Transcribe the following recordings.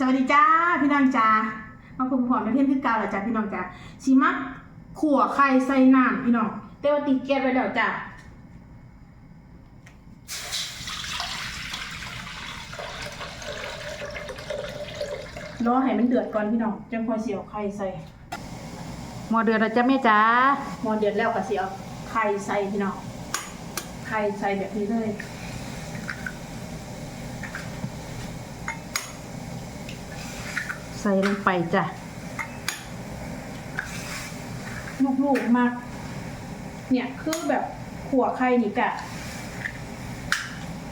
สวัสดีจ้าพี่น้องจ้ามาพบกับผมในเพียนคือเกาแล้วจ้าพี่น้องจ้าสิมักขั่วไข่ใส่น้ำพี่น้องแต่ว่าติดแก๊สไว้แล้วจ้ารอให้มันเดือดก่อนพี่น้องจังค่อยเสียวไข่ใส่หมอเดือดแล้วจ้ะแม่จ๋าหมอเดือดแล้วก็เสียวไข่ใส่พี่น้องไข่ใส่แบบนี้เลย ใส่ลงไปจ้ะ ลูกๆมาก เนี่ยคือแบบขัวไข่นี่กะ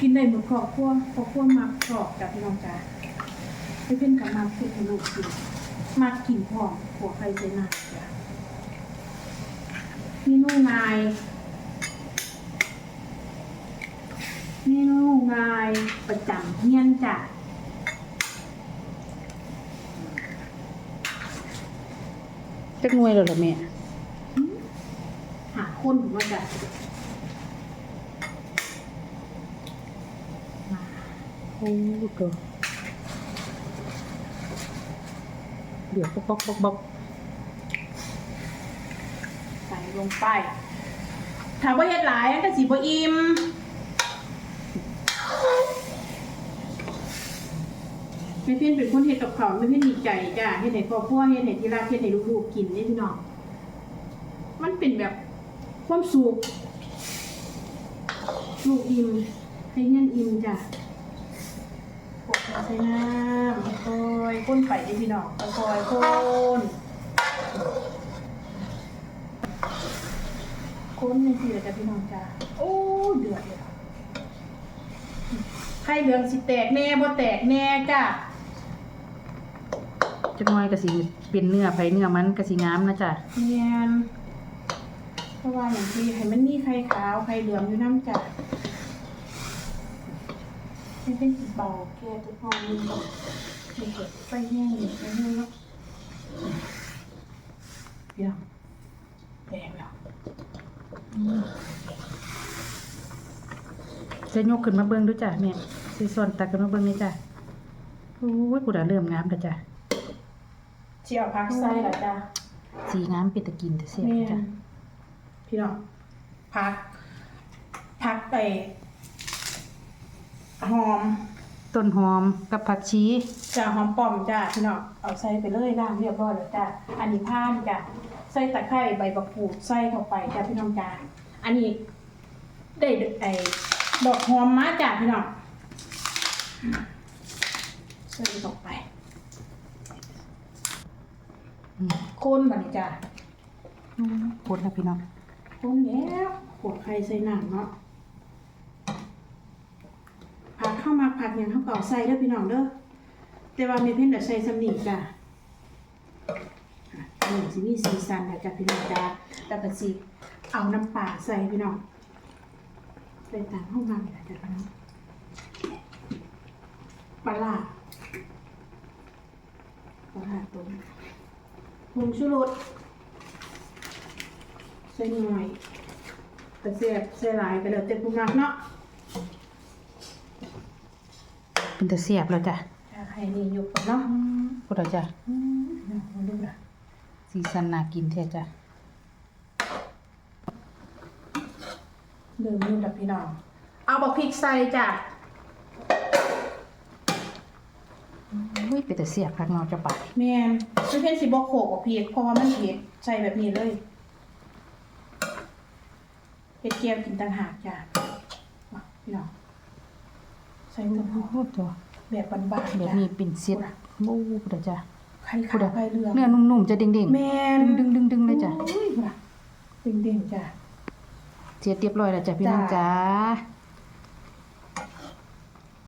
กินได้หมดครอบครัวครอบครัวมากชอบจากพี่น้องจ้าไม่เป็นกับมากเผ็ดลูกกินมากกินพร้อมขัวไข่ใส่น้ำจ้ะเมนูง่ายเมนูง่ายประจำเฮียนจ้ะ จักหน่วยแล้วล่ะแม่หาคนผมว่าจ้ะมาโอ้ตัวเดี๋ยวบกบกบกบกใส่ลงไปถามว่าเฮ็ดหลายอันก็สิบ่อิ่ม แม่เพี้ยนเป็นคนเฮ็ดกับข้าวแม่เพี้ยนดีใจจ้ะเฮ็ดให้ครอบครัวเฮ็ดให้ที่รักเฮ็ดให้ลูกๆกินนี่พี่น้องมันเป็นแบบความสุขลูกอิ่มให้เฮียอิ่มจ้ะกดใส่น้ำคอยก้นไปเด้พี่น้องคอยก้นค้นในทีละจ้ะพี่น้องจ้าโอ้เดือดเลยไข่เหลืองสิแตกแน่บ่แตกแน่จ้ะ จักหน่วยก็สิเป็นเนื้อไผเนื้อมันก็สิงามนะจ้ะเนียนเพราะว่าอย่างที่ให้มันมีไข่ขาวไข่เหลืองอยู่น้ำจ้ะไม่เป็นสีเบาแค่ทุกห้องนึงเด็กๆไปแห้งไปแห้งแล้วเดี๋ยวแตกแล้วจะยกขึ้นมาเบิ่งดูจ้ะแม่สิส่วนตักขึ้นมาเบิ่งนี่จ้ะโอ้ยกูได้เริ่มงามแล้วจ้ะ เจียวพักไส้ละจ้ะสีงามเป็นตะกินแต่เสียบแม่จ้ะนพี่น้องพัก พักไปหอม ต้นหอมกับผักชีจ้าหอมป้อมจ้าพี่น้องเอาใส่ไปเลยล้างเรียบร้อยแล้วจ้าอันนี้ผ่านจ้าใส่ตะไคร้ใบบักกูดใส่เข้าไปจ้าพี่น้องจ้าอันนี้ได้ไอ้ดอกหอมมาจ้าพี่น้องใส่เข้าไปอืม คนบัดนี้จ้าโคตรแล้วพี่น้องคนแล้วขวดไข่ใส่น้ำเนาะผักเข้ามาผักอย่างเข้าเก่าใส่เด้อพี่น้องเด้อแต่ว่ามีเพิ่นแต่ใส่สำนีจ้ะอะนี่สิมีสีสันแล้วจ้ะพี่น้องจ้าแล้วก็สิเอาน้ำปลาใส่พี่น้องใส่ตามห้องน้ำจ้ะพี่น้องปลาร้าปลาร้าตัวนี้ ผงชูรสใส่หน่อยแต่เสียบใส่หลายก็แล้วแต่ผู้มักเนาะเป็นตะเสียบแล้วจ้ะอยากให้นี่อยู่ก่อนเนาะกูได้จ้ะอืมเนาะมาดูละสีสันน่ากินแท้จ้ะเริ่มอยู่แล้วพี่น้อง เอาบักพริกใส่จ้ะ อุ้ยเป็นตะเสียบคักเนาะจ้ะปะแม่นไม่เพิ่นสิบ่โขกบักพริกเพราะว่ามันเผ็ดใส่แบบนี้เลยเฮ็ดเกี๊ยวกินต่างหากจ้ะมาพี่น้องใส่ต้นหอมโอ้ตัวแบบบานๆแบบจ้ะนี้เป็นเสียบโอ้กูได้จ้ะไข่ขาวไข่เหลืองเนื้อนุ่มๆจะเด้งแม่นๆดึงๆดึงๆเลยจ้ะโอ้ยว่ะเด้งๆจ้ะ เสียบเรียบร้อยแล้วจ้ะพี่น้องจ้ะจ้า